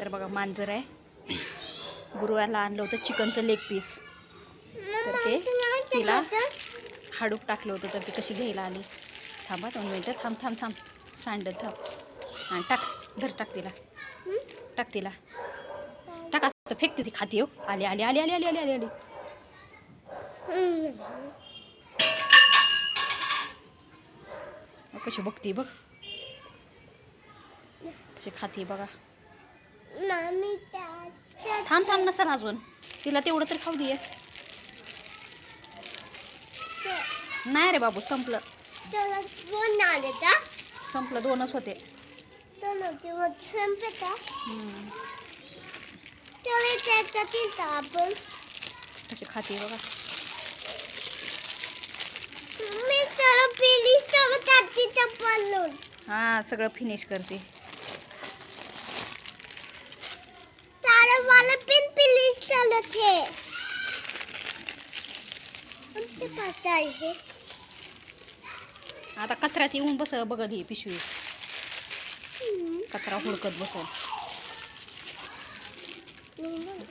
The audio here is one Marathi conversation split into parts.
तर बघा मांजर आहे. गुरुवारला आणलं होतं चिकनचं लेग पीस तर ते तिला हाडूक टाकलं होतं तर ती कशी घ्यायला आली? थांबा दोन मिनटं. थांब थांब थांब. सांडत थांब. आणि टाक. धर टाक तिला. टाक तिला. टाक असं फेकते ती खाती हो. आली आली आली आली आली आली आली आली. कशी बघती बघ. कशी खाती बघा. थांब थांब नसेल अजून. तिला तेवढं तर खाऊ दे. नाही रे बाबू संपलं. संपलं दोनच होते. आपण. कशी खाते बघा. मी हां सगळं फिनिश करते. आहे आता कचऱ्यात येऊन बस बघत ही पिशवी. कचरा हुडकत बसल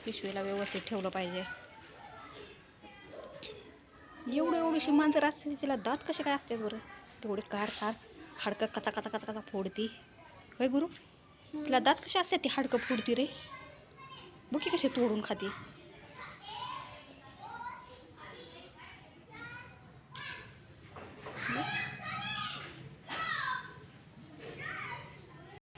पिशवीला व्यवस्थित ठेवलं पाहिजे. एवढं एवढीशी मांजर असते तिला दात कसे काय असते बरं? तेवढे कार कार हाडकं कचा कचा कचा कचा फोडती. होय गुरु? तिला दात कसे असते ती हाडकं फोडती रे? बघ की तोडून खाती.